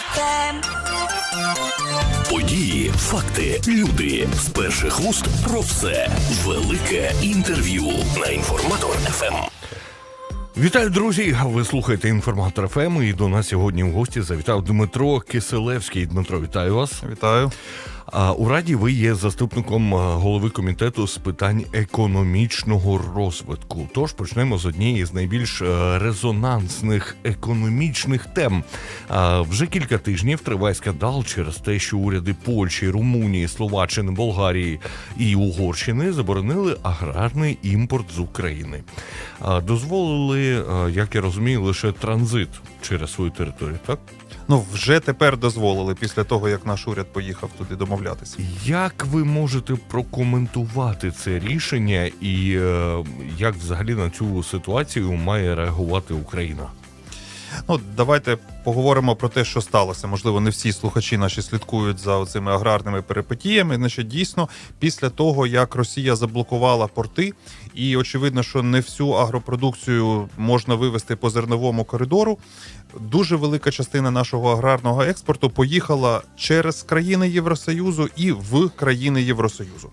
FM. Події, факти, люди з перших вуст про все. Велике інтерв'ю на інформатор ФМ. Вітаю, друзі! Ви слухаєте інформатор ФМ і до нас сьогодні в гості завітав Дмитро Киселевський. Дмитро, вітаю вас. Вітаю. У раді ви є заступником голови комітету з питань економічного розвитку. Тож почнемо з однієї з найбільш е, резонансних економічних тем. А, Вже кілька тижнів триває скандал через те, що уряди Польщі, Румунії, Словаччини, Болгарії і Угорщини заборонили аграрний імпорт з України. Дозволили, як я розумію, лише транзит через свою територію. Так Ну вже тепер дозволили після того, як наш уряд поїхав туди домовлятися. Як ви можете прокоментувати це рішення, і е, як взагалі на цю ситуацію має реагувати Україна? Ну давайте поговоримо про те, що сталося. Можливо, не всі слухачі наші слідкують за цими аграрними перипетіями. Значить, дійсно, після того як Росія заблокувала порти, і очевидно, що не всю агропродукцію можна вивести по зерновому коридору. Дуже велика частина нашого аграрного експорту поїхала через країни Євросоюзу і в країни Євросоюзу.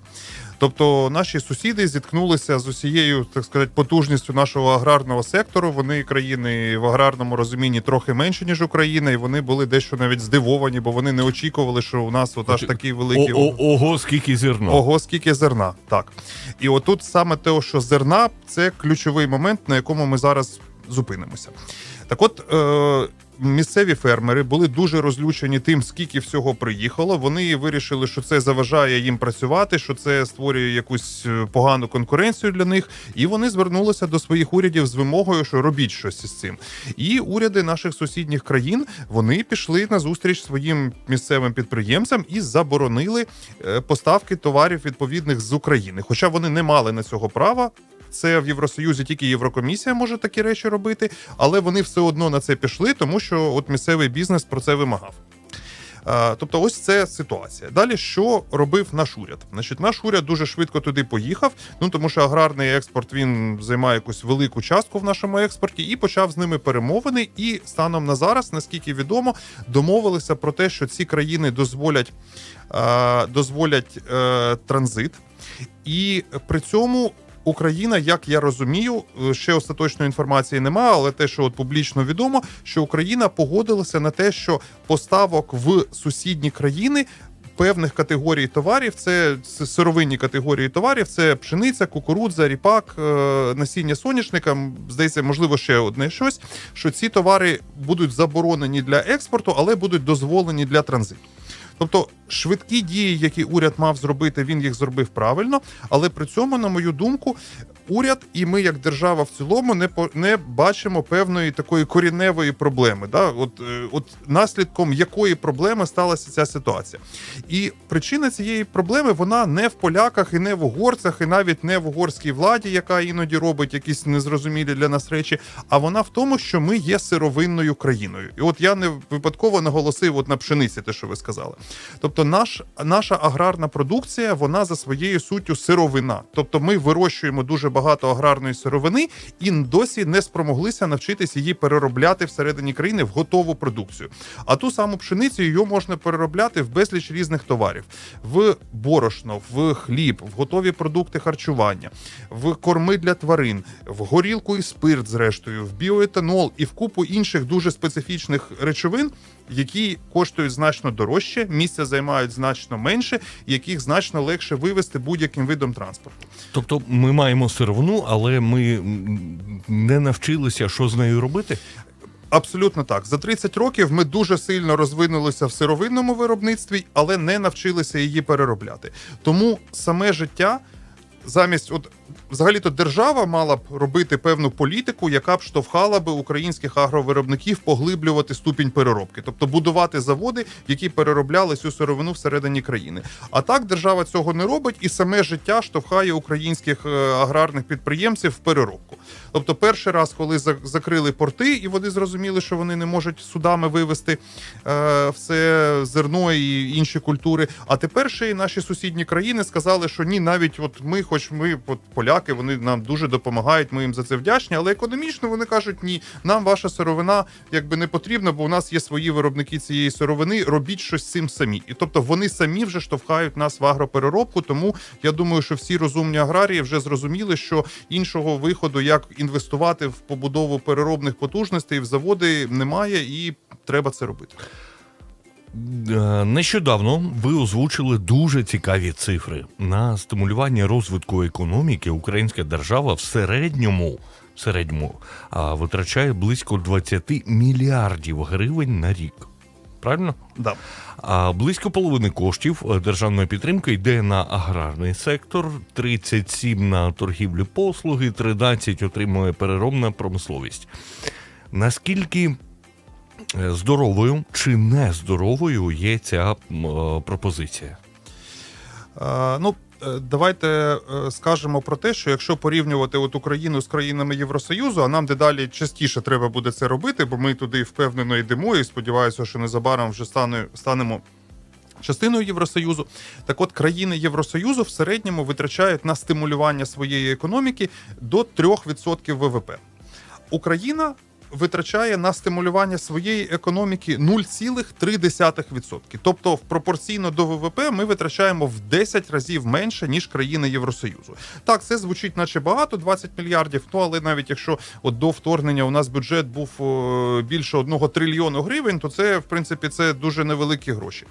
Тобто наші сусіди зіткнулися з усією, так сказати, потужністю нашого аграрного сектору. Вони країни в аграрному розумінні трохи менше ніж Україна, і вони були дещо навіть здивовані, бо вони не очікували, що у нас от аж такий великий О, о, ого, скільки зерна. Ого, скільки зерна. Так. І отут саме те, що зерна це ключовий момент, на якому ми зараз зупинимося. Так от. Е- Місцеві фермери були дуже розлючені тим, скільки всього приїхало. Вони вирішили, що це заважає їм працювати, що це створює якусь е, погану конкуренцію для них. І вони звернулися до своїх урядів з вимогою, що робіть щось із цим. І уряди наших сусідніх країн вони пішли на зустріч своїм місцевим підприємцям і заборонили е, поставки товарів відповідних з України. Хоча вони не мали на цього права. Це в Євросоюзі тільки Єврокомісія може такі речі робити, але вони все одно на це пішли, тому що от місцевий бізнес про це вимагав. Тобто, ось це ситуація. Далі що робив наш уряд? Значить, наш уряд дуже швидко туди поїхав. Ну тому що аграрний експорт він займає якусь велику частку в нашому експорті, і почав з ними перемовини. І станом на зараз, наскільки відомо, домовилися про те, що ці країни дозволять, дозволять е, транзит, і при цьому. Україна, як я розумію, е, ще остаточної інформації немає, але те, що от публічно відомо, що Україна погодилася на те, що поставок в сусідні країни. Певних категорій товарів, це сировинні категорії товарів, це пшениця, кукурудза, ріпак, е, насіння соняшника. Здається, можливо, ще одне щось. Що ці товари будуть заборонені для експорту, але будуть дозволені для транзиту. Тобто швидкі дії, які уряд мав зробити, він їх зробив правильно. Але при цьому, на мою думку, уряд і ми, як держава в цілому, не по не бачимо певної такої корінневої проблеми. Да? От, е, от наслідком якої проблеми сталася ця ситуація. І причина цієї проблеми вона не в поляках і не в угорцях, і навіть не в угорській владі, яка іноді робить якісь незрозумілі для нас речі. А вона в тому, що ми є сировинною країною. І от я не випадково наголосив от на пшениці, те, що ви сказали. Тобто, наш, наша аграрна продукція, вона за своєю суттю сировина. Тобто, ми вирощуємо дуже багато аграрної сировини і досі не спромоглися навчитись її переробляти всередині країни в готову продукцію. А ту саму пшеницю її можна переробляти в безліч різних товарів: в борошно, в хліб, в готові продукти харчування, в корми для тварин, в горілку і спирт, зрештою, в біоетанол і в купу інших дуже специфічних речовин, які коштують значно дорожче, місця займають значно менше, яких значно легше вивести будь-яким видом транспорту. Тобто, ми маємо сировину, але ми не навчилися, що з нею робити. Абсолютно так. За 30 років ми дуже сильно розвинулися в сировинному виробництві, але не навчилися її переробляти. Тому саме життя замість, от взагалі-то держава мала б робити певну політику, яка б штовхала би українських агровиробників поглиблювати ступінь переробки, тобто будувати заводи, які переробляли цю сировину всередині країни. А так держава цього не робить, і саме життя штовхає українських е, аграрних підприємців в переробку. Тобто, перший раз, коли за- закрили порти, і вони зрозуміли, що вони не можуть судами вивезти е, все зерно і інші культури. А тепер ще й наші сусідні країни сказали, що ні, навіть от ми, хоч ми от поляки, вони нам дуже допомагають. Ми їм за це вдячні. Але економічно вони кажуть, ні, нам ваша сировина якби не потрібна, бо у нас є свої виробники цієї сировини. Робіть щось цим самі. І тобто вони самі вже штовхають нас в агропереробку. Тому я думаю, що всі розумні аграрії вже зрозуміли, що іншого виходу, як інвестувати в побудову переробних потужностей в заводи, немає, і треба це робити. Е, Нещодавно ви озвучили дуже цікаві цифри. На стимулювання розвитку економіки українська держава в середньому, в середньому а, витрачає близько 20 мільярдів гривень на рік. Правильно? Да. А близько половини коштів е, державної підтримки йде на аграрний сектор, 37 на торгівлю послуги, 13 отримує переробна промисловість. Наскільки здоровою чи нездоровою є ця е, пропозиція? Е, ну, е, давайте е, скажемо про те, що якщо порівнювати от Україну з країнами Євросоюзу, а нам дедалі частіше треба буде це робити, бо ми туди впевнено йдемо і сподіваюся, що незабаром вже стане, станемо. Частиною Євросоюзу, так от країни Євросоюзу в середньому витрачають на стимулювання своєї економіки до 3% ВВП. Україна витрачає на стимулювання своєї економіки 0,3%. Тобто, в пропорційно до ВВП ми витрачаємо в 10 разів менше ніж країни Євросоюзу. Так, це звучить, наче багато, 20 мільярдів. Ну але навіть якщо от до вторгнення у нас бюджет був е, більше одного трильйону гривень, то це в принципі це дуже невеликі гроші.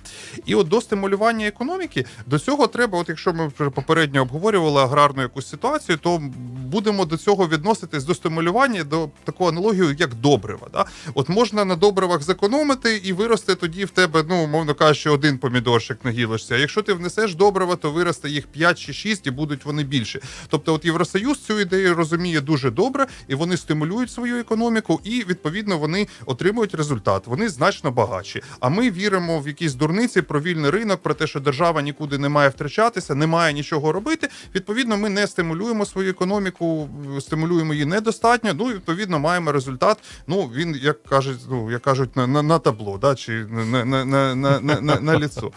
І от до стимулювання економіки до цього треба. От якщо ми вже попередньо обговорювали аграрну якусь ситуацію, то будемо до цього відноситись до стимулювання до такого аналогію, як добрива. Да? От можна на добривах зекономити і виросте тоді в тебе, ну умовно кажучи, один помідорчик на гілочці. А якщо ти внесеш добрива, то виросте їх 5 чи 6 і будуть вони більше. Тобто, от Євросоюз цю ідею розуміє дуже добре, і вони стимулюють свою економіку, і відповідно вони отримують результат. Вони значно багатші. А ми віримо в якісь дурниці про вільний ринок, про те, що держава нікуди не має втрачатися, не має нічого робити. Відповідно, ми не стимулюємо свою економіку, стимулюємо її недостатньо. Ну і відповідно маємо результат. Ну він як кажуть, ну як кажуть, на, на, на табло, да чи на, на, на, на, на, на ліцо.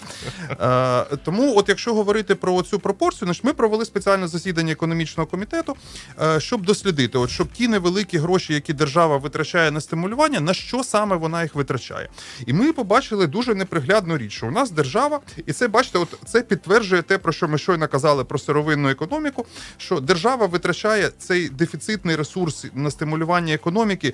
Е, тому, от якщо говорити про цю пропорцію, значить ми провели спеціальне засідання економічного комітету, е, щоб дослідити, от щоб ті невеликі гроші, які держава витрачає на стимулювання, на що саме вона їх витрачає. І ми побачили дуже неприглядну річ, що у нас держава, і це бачите, от це підтверджує те, про що ми щойно казали про сировинну економіку. Що держава витрачає цей дефіцитний ресурс на стимулювання економіки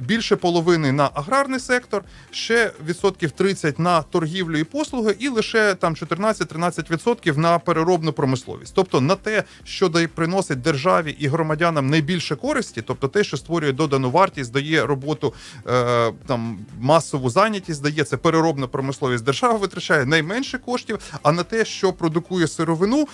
більше половини на аграрний сектор, ще відсотків 30 на торгівлю і послуги, і лише там 14-13% на переробну промисловість. Тобто на те, що дає приносить державі і громадянам найбільше користі, тобто те, що створює додану вартість, дає роботу е, там масову зайнятість, дає це переробна промисловість. Держава витрачає найменше коштів, а на те, що продукує сировину,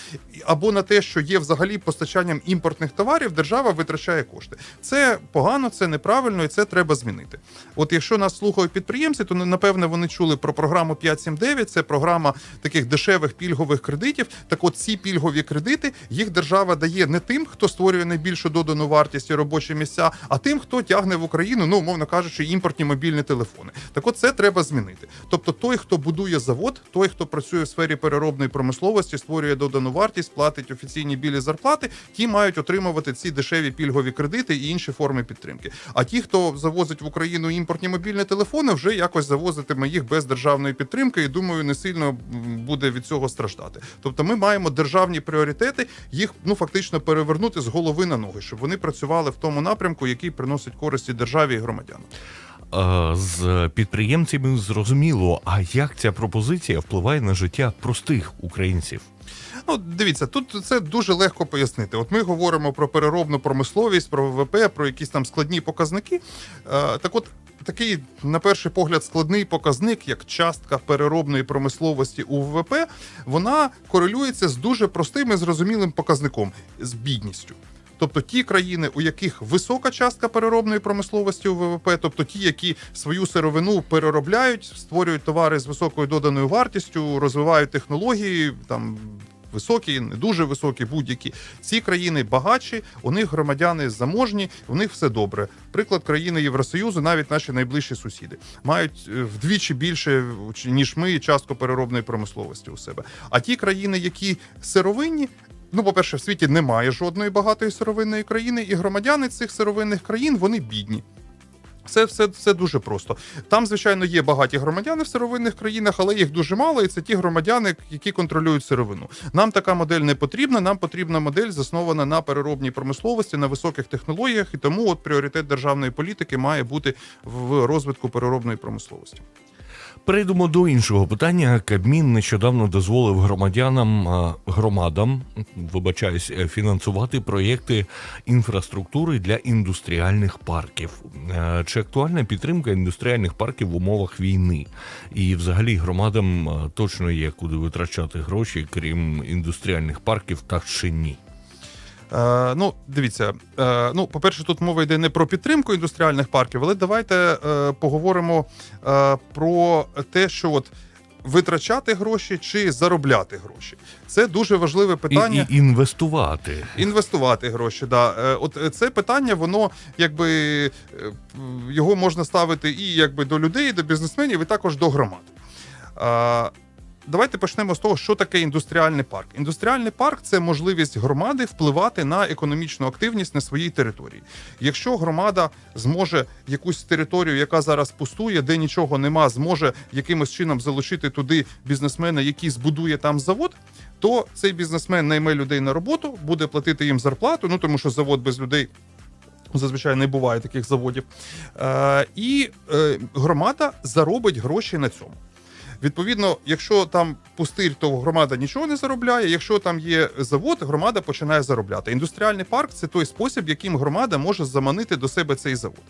або на те, що є взагалі постачанням імпортних товарів, держава витрачає кошти. Це погано, це неправильно, і це треба змінити. От якщо нас слухають підприємці, то напевне вони чули про програму 579, Це програма таких дешевих пільгових кредитів. Так, от ці пільгові кредити їх держава дає не тим, хто створює найбільшу додану вартість і робочі місця, а тим, хто тягне в Україну, ну умовно кажучи, імпортні мобільні телефони. Так, от це треба змінити. Тобто, той, хто будує завод, той, хто працює в сфері переробної промисловості, створює додану вартість, платить офіційні білі зарплати, ті мають отримувати ці дешеві пільгові кредити і інші форми підтримки. А ті, хто завозить в Україну імпортні мобільні телефони, вже якось завозитиме їх без державної підтримки, і думаю, не сильно буде від цього страждати. Тобто, ми маємо державні пріоритети, їх ну фактично перевернути з голови на ноги, щоб вони працювали в тому напрямку, який приносить користі державі і громадянам. Е, З підприємцями зрозуміло, а як ця пропозиція впливає на життя простих українців? Ну, дивіться, тут це дуже легко пояснити. От ми говоримо про переробну промисловість, про ВВП, про якісь там складні показники. Е, так от. Такий, на перший погляд, складний показник, як частка переробної промисловості у ВВП, вона корелюється з дуже простим і зрозумілим показником з бідністю. Тобто ті країни, у яких висока частка переробної промисловості у ВВП, тобто ті, які свою сировину переробляють, створюють товари з високою доданою вартістю, розвивають технології, там високі, не дуже високі, будь-які. Ці країни багатші, у них громадяни заможні, у них все добре. Приклад країни Євросоюзу, навіть наші найближчі сусіди, мають е, вдвічі більше ніж ми частку переробної промисловості у себе. А ті країни, які сировинні. Ну, по-перше, в світі немає жодної багатої сировинної країни, і громадяни цих сировинних країн вони бідні. Це все, все дуже просто. Там, звичайно, є багаті громадяни в сировинних країнах, але їх дуже мало, і це ті громадяни, які контролюють сировину. Нам така модель не потрібна. Нам потрібна модель, заснована на переробній промисловості, на високих технологіях, і тому от пріоритет державної політики має бути в розвитку переробної промисловості. Перейдемо до іншого питання. Кабмін нещодавно дозволив громадянам громадам, вибачаюсь, е, фінансувати проєкти інфраструктури для індустріальних парків. Е, Чи актуальна підтримка індустріальних парків в умовах війни? І взагалі громадам точно є куди витрачати гроші, крім індустріальних парків, так чи ні? Е, ну, дивіться, е, ну, по-перше, тут мова йде не про підтримку індустріальних парків, але давайте е, поговоримо е, про те, що от. Витрачати гроші чи заробляти гроші це дуже важливе питання. і інвестувати. Інвестувати гроші, да. Е, От е, це питання, воно якби його можна ставити і якби до людей, і до бізнесменів, і також до громад. Давайте почнемо з того, що таке індустріальний парк. Індустріальний парк це можливість громади впливати на економічну активність на своїй території. Якщо громада зможе якусь територію, яка зараз пустує, де нічого нема, зможе якимось чином залучити туди бізнесмена, який збудує там завод, то цей бізнесмен найме людей на роботу, буде платити їм зарплату, ну тому що завод без людей. Зазвичай не буває таких заводів. Е, і е, громада заробить гроші на цьому. Відповідно, якщо там пустир, то громада нічого не заробляє. Якщо там є завод, громада починає заробляти. Індустріальний парк це той спосіб, яким громада може заманити до себе цей завод.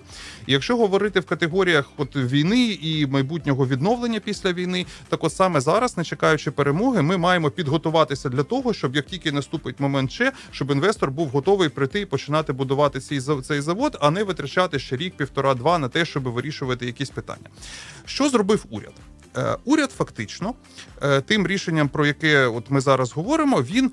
І якщо говорити в категоріях от війни і майбутнього відновлення після війни, так от саме зараз, не чекаючи перемоги, ми маємо підготуватися для того, щоб як тільки наступить момент ще, щоб інвестор був готовий прийти і починати будувати цей цей завод, а не витрачати ще рік, півтора-два на те, щоб вирішувати якісь питання. Що зробив уряд? Е, Уряд фактично е, тим рішенням, про яке от ми зараз говоримо, він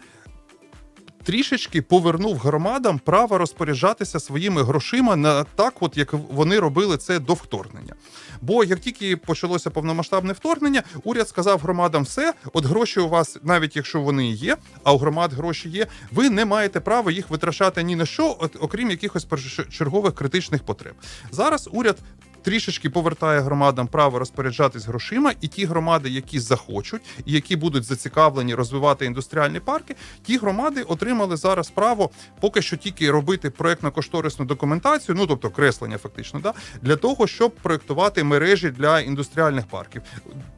трішечки повернув громадам право розпоряджатися своїми грошима на так, от як вони робили це до вторгнення. Бо як тільки почалося повномасштабне вторгнення, уряд сказав громадам: все, от гроші у вас, навіть якщо вони є, а у громад гроші є, ви не маєте права їх витрачати ні на що, окрім якихось першочергових критичних потреб. Зараз уряд. Трішечки повертає громадам право розпоряджатись грошима, і ті громади, які захочуть, і які будуть зацікавлені розвивати індустріальні парки, ті громади отримали зараз право поки що тільки робити проектно-кошторисну документацію, ну тобто креслення, фактично, да, для того, щоб проектувати мережі для індустріальних парків.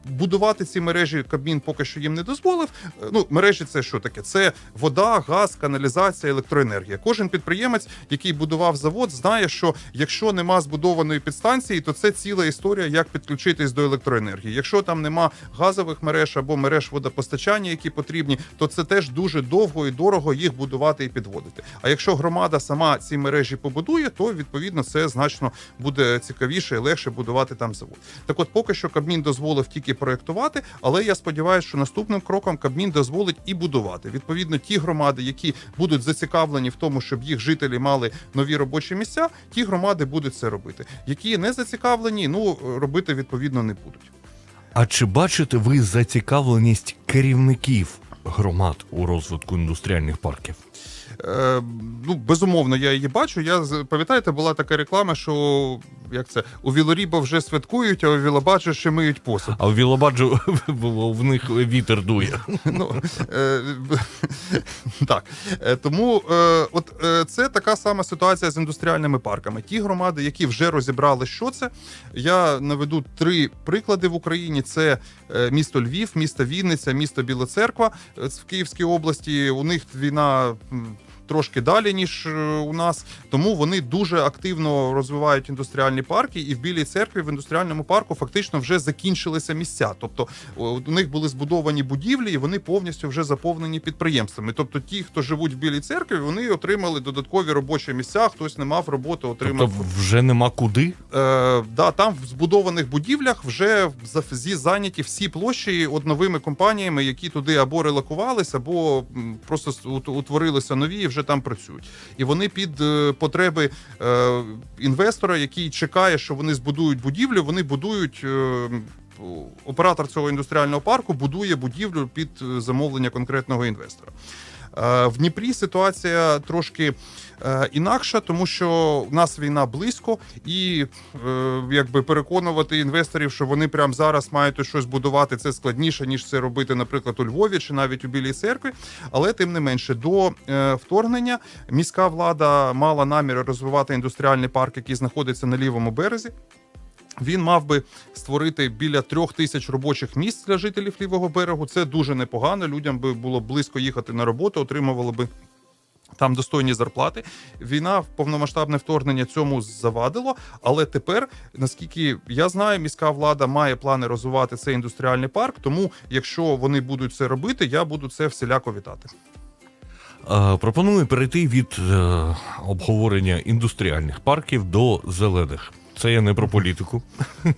Будувати ці мережі Кабмін поки що їм не дозволив. Ну, мережі це що таке? Це вода, газ, каналізація, електроенергія. Кожен підприємець, який будував завод, знає, що якщо нема збудованої підстанції, то це ціла історія, як підключитись до електроенергії. Якщо там нема газових мереж або мереж водопостачання, які потрібні, то це теж дуже довго і дорого їх будувати і підводити. А якщо громада сама ці мережі побудує, то відповідно це значно буде цікавіше і легше будувати там завод. Так, от поки що Кабмін дозволив тільки проектувати, але я сподіваюся, що наступним кроком Кабмін дозволить і будувати. Відповідно, ті громади, які будуть зацікавлені в тому, щоб їх жителі мали нові робочі місця, ті громади будуть це робити. Які не зацікавлені, ну робити відповідно не будуть. А чи бачите ви зацікавленість керівників громад у розвитку індустріальних парків? Е, ну, безумовно, я її бачу. Я пам'ятаєте, була така реклама, що як це у Вілоріба вже святкують, а у Вілобаджо ще миють посуд. А в Вілобаджу в них вітер дує. Ну, е, так. Е, Тому е, от е, це така сама ситуація з індустріальними парками. Ті громади, які вже розібрали, що це. Я наведу три приклади в Україні: це місто Львів, місто Вінниця, місто Біла Церква е, в Київській області. У них війна. Трошки далі ніж е, у нас, тому вони дуже активно розвивають індустріальні парки, і в Білій церкві в індустріальному парку фактично вже закінчилися місця. Тобто у них були збудовані будівлі, і вони повністю вже заповнені підприємствами. Тобто, ті, хто живуть в Білій церкві, вони отримали додаткові робочі місця. Хтось не мав роботи, отримав. Тобто вже нема куди. Е, да, там в збудованих будівлях вже зі зайняті всі площі от новими компаніями, які туди або релокувались, або просто утворилися нові вже там працюють. І вони під е, потреби е, інвестора, який чекає, що вони збудують будівлю, вони будують. Е, Оператор цього індустріального парку будує будівлю під замовлення конкретного інвестора. Е, В Дніпрі ситуація трошки е, інакша, тому що в нас війна близько, і е, якби переконувати інвесторів, що вони прямо зараз мають щось будувати, це складніше ніж це робити, наприклад, у Львові чи навіть у Білій церкві. Але тим не менше, до вторгнення міська влада мала наміри розвивати індустріальний парк, який знаходиться на лівому березі. Він мав би створити біля трьох тисяч робочих місць для жителів лівого берегу. Це дуже непогано. Людям би було близько їхати на роботу, отримували би. Там достойні зарплати. Війна, повномасштабне вторгнення цьому завадило. Але тепер, наскільки я знаю, міська влада має плани розвивати цей індустріальний парк. Тому, якщо вони будуть це робити, я буду це всіляко вітати. Е, Пропоную перейти від е, обговорення індустріальних парків до зелених. Це я не про політику.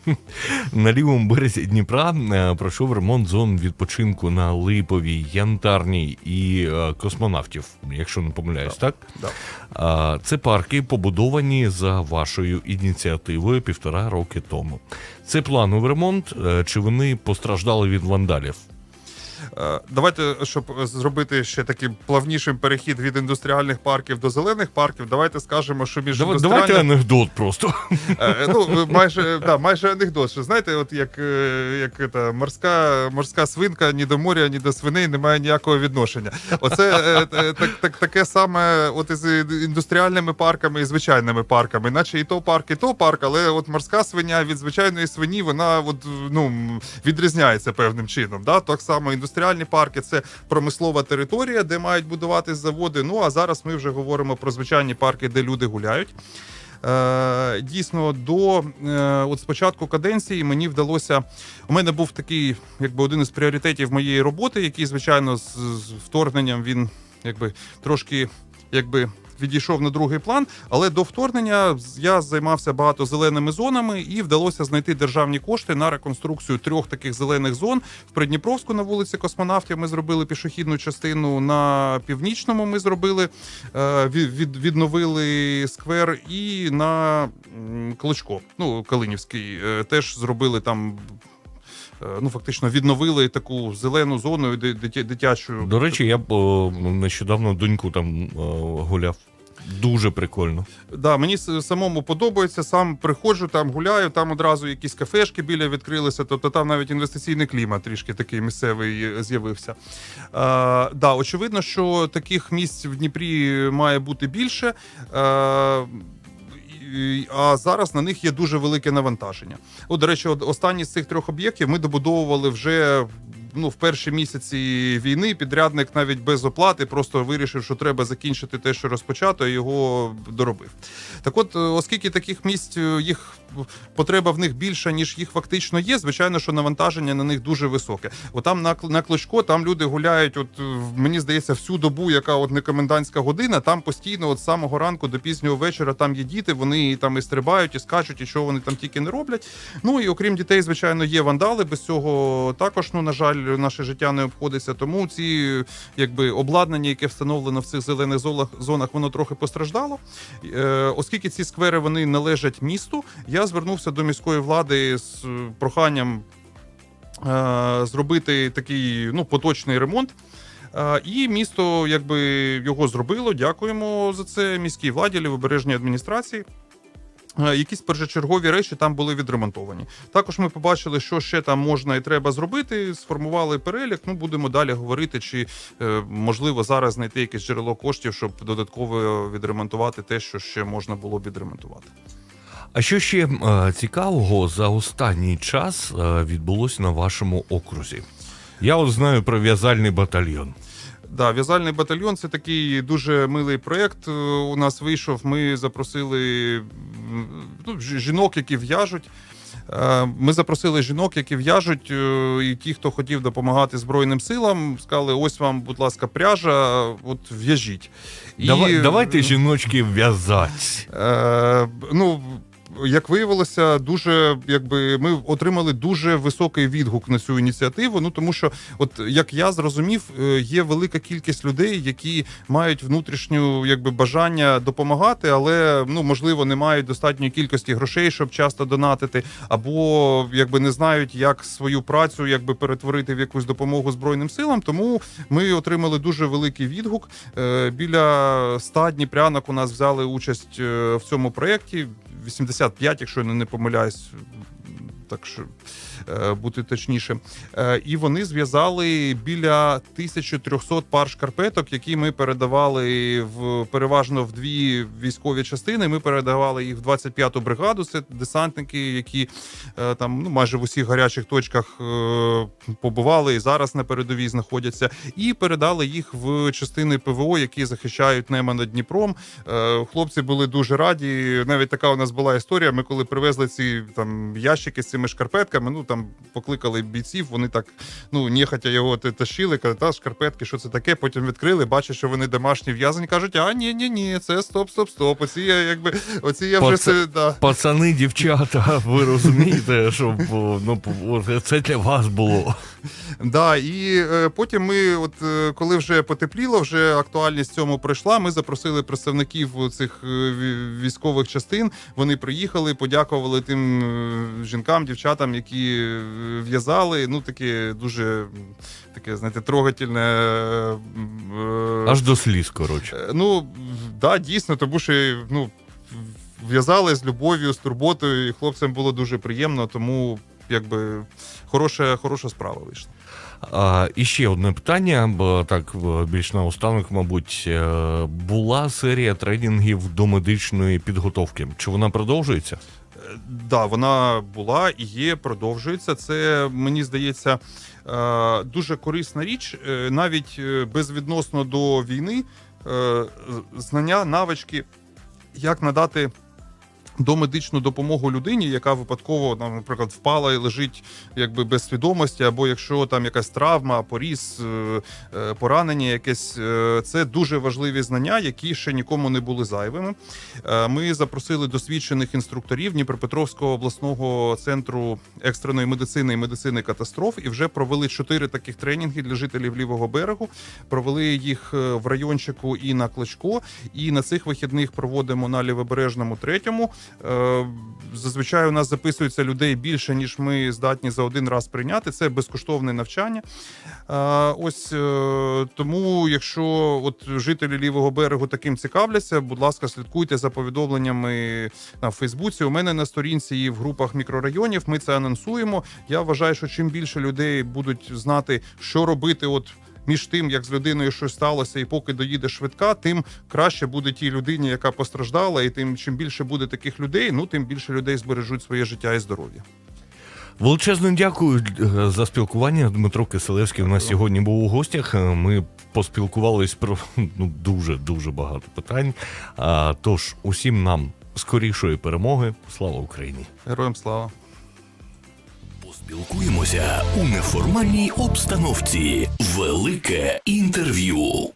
На лівому березі Дніпра е, пройшов ремонт зон відпочинку на Липовій, Янтарній і е, космонавтів, якщо не помиляюсь, так? Да. Це парки побудовані за вашою ініціативою півтора роки тому. Це плановий ремонт, е, чи вони постраждали від вандалів? Е, Давайте, щоб зробити ще такий плавніший перехід від індустріальних парків до зелених парків, давайте скажемо, що між Давай- Давайте індустріальними... анекдот просто. Е, ну, майже, да, майже анекдот. Що, знаєте, от як, е, як та, морська, морська свинка ні до моря, ні до свиней не має ніякого відношення. Оце так, так, таке саме от із індустріальними парками і звичайними парками. Наче і то парк, і то парк, але от морська свиня від звичайної свині вона от, ну, відрізняється певним чином. Да? Так само індустріальні парки це промислова територія, де мають будуватись заводи. Ну а зараз ми вже говоримо про звичайні парки, де люди гуляють. Е, дійсно, до е, от спочатку каденції мені вдалося. У мене був такий, якби один із пріоритетів моєї роботи, який, звичайно, з, вторгненням він якби трошки якби. Відійшов на другий план, але до вторгнення я займався багато зеленими зонами і вдалося знайти державні кошти на реконструкцію трьох таких зелених зон. В Придніпровську на вулиці Космонавтів ми зробили пішохідну частину. На північному ми зробили е, від, від, відновили сквер, і на Клочко, ну Калинівський, е, теж зробили там. Е, Ну, фактично відновили таку зелену зону ди- дитя- дитячу. До речі, я б о, нещодавно доньку там о, гуляв. Дуже прикольно. Да, мені самому подобається. Сам приходжу, там гуляю, там одразу якісь кафешки біля відкрилися. Тобто там навіть інвестиційний клімат трішки такий місцевий е, з'явився. Е, да, очевидно, що таких місць в Дніпрі має бути більше. Е, і- а зараз на них є дуже велике навантаження. От, до речі, останні з цих трьох об'єктів ми добудовували вже ну, в перші місяці війни. Підрядник навіть без оплати просто вирішив, що треба закінчити те, що розпочато, і його доробив. Так от, е, оскільки таких місць е, їх потреба в них більша, ніж їх фактично є, звичайно, що навантаження на них дуже високе. От там на, на Клочко, там люди гуляють, от мені здається, всю добу, яка от не комендантська година, там постійно, от з самого ранку до пізнього вечора, там є діти, вони там і стрибають, і скачуть, і що вони там тільки не роблять. Ну і окрім дітей, звичайно, є вандали. Без цього також, ну на жаль, наше життя не обходиться. Тому ці якби обладнання, яке встановлено в цих зелених зонах, зонах, воно трохи постраждало. Е, оскільки ці сквери вони належать місту, я звернувся до міської влади з е, проханням е, зробити такий ну, поточний ремонт. Е, І місто якби його зробило. Дякуємо за це міській владі, лівобережній адміністрації. Е, Якісь першочергові речі там були відремонтовані. Також ми побачили, що ще там можна і треба зробити. Сформували перелік. Ну будемо далі говорити, чи е, можливо зараз знайти якесь джерело коштів, щоб додатково відремонтувати те, що ще можна було б відремонтувати. А що ще е, цікавого за останній час е, відбулося на вашому окрузі? Я от знаю про в'язальний батальйон. Да, в'язальний батальйон це такий дуже милий проєкт. е, У нас вийшов. Ми запросили ну, жінок, які в'яжуть. Ми запросили жінок, які в'яжуть, і ті, хто хотів допомагати Збройним силам, сказали: ось вам, будь ласка, пряжа, от в'яжіть. І, давайте жіночки в'язать. Е, ну, як виявилося, дуже якби ми отримали дуже високий відгук на цю ініціативу. Ну тому що, от як я зрозумів, е, є велика кількість людей, які мають внутрішню якби бажання допомагати, але ну можливо не мають достатньої кількості грошей, щоб часто донатити, або якби не знають, як свою працю якби перетворити в якусь допомогу збройним силам. Тому ми отримали дуже великий відгук. Е, Біля 100 дніпрянок у нас взяли участь е, в цьому проєкті. 85, якщо я не помиляюсь. Так що е, бути точніше. Е, і вони зв'язали біля 1300 пар шкарпеток, які ми передавали в переважно в дві військові частини. Ми передавали їх в 25-ту бригаду. Це десантники, які е, там ну майже в усіх гарячих точках побували і зараз на передовій знаходяться. І передали їх в частини ПВО, які захищають нема над Дніпром. Хлопці були дуже раді. Навіть така у нас була історія. Ми коли привезли ці там ящики з цими шкарпетками, ну там покликали бійців. Вони так ну нехотя його та- тащили. каже, та шкарпетки, що це таке? Потім відкрили, бачать, що вони домашні в'язані. кажуть, а ні, ні, ні, це стоп, стоп, стоп. Оці я якби оці я вже Паце- це да. Пацани, дівчата, ви розумієте, що ну, це для вас було. Да, і е, потім ми, от е, коли вже потепліло, вже актуальність цьому пройшла. Ми запросили представників цих е, військових частин. Вони приїхали, подякували тим е, жінкам, дівчатам, які е, в'язали. Ну таке дуже таке, знаєте, трогательне. Аж до сліз, коротше. Е, Ну, да, дійсно, тому що ну, в'язали з любов'ю, з турботою, і хлопцям було дуже приємно, тому якби хороша, хороша справа вийшла. А, і ще одне питання, бо так в- більш наостанок, мабуть, е, була серія тренінгів до медичної підготовки. Чи вона продовжується? Е, Да, вона була і є, продовжується. Це мені здається е, дуже корисна річ, е, навіть е, безвідносно до війни. е, Знання, навички, як надати. Домедичну допомогу людині, яка випадково, там, наприклад, впала і лежить якби без свідомості, або якщо там якась травма, поріз, е, е, поранення, якесь е, це дуже важливі знання, які ще нікому не були зайвими. Ми запросили досвідчених інструкторів Дніпропетровського обласного центру екстреної медицини і медицини катастроф і вже провели чотири таких тренінги для жителів лівого берегу. Провели їх в райончику і на Кличко. І на цих вихідних проводимо на лівобережному третьому. Е, Зазвичай у нас записується людей більше, ніж ми здатні за один раз прийняти. Це безкоштовне навчання. Е, Ось е, тому, якщо от жителі лівого берегу таким цікавляться, будь ласка, слідкуйте за повідомленнями на Фейсбуці. У мене на сторінці і в групах мікрорайонів. Ми це анонсуємо. Я вважаю, що чим більше людей будуть знати, що робити, от. Між тим, як з людиною щось сталося, і поки доїде швидка, тим краще буде тій людині, яка постраждала, і тим чим більше буде таких людей, ну тим більше людей збережуть своє життя і здоров'я. Величезно дякую е, за спілкування. Дмитро Киселевський у нас сьогодні був у гостях. Е, Ми поспілкувались про ну дуже дуже багато питань. А, тож усім нам скорішої перемоги. Слава Україні! Героям слава! Поспілкуємося у неформальній обстановці. Велике інтерв'ю.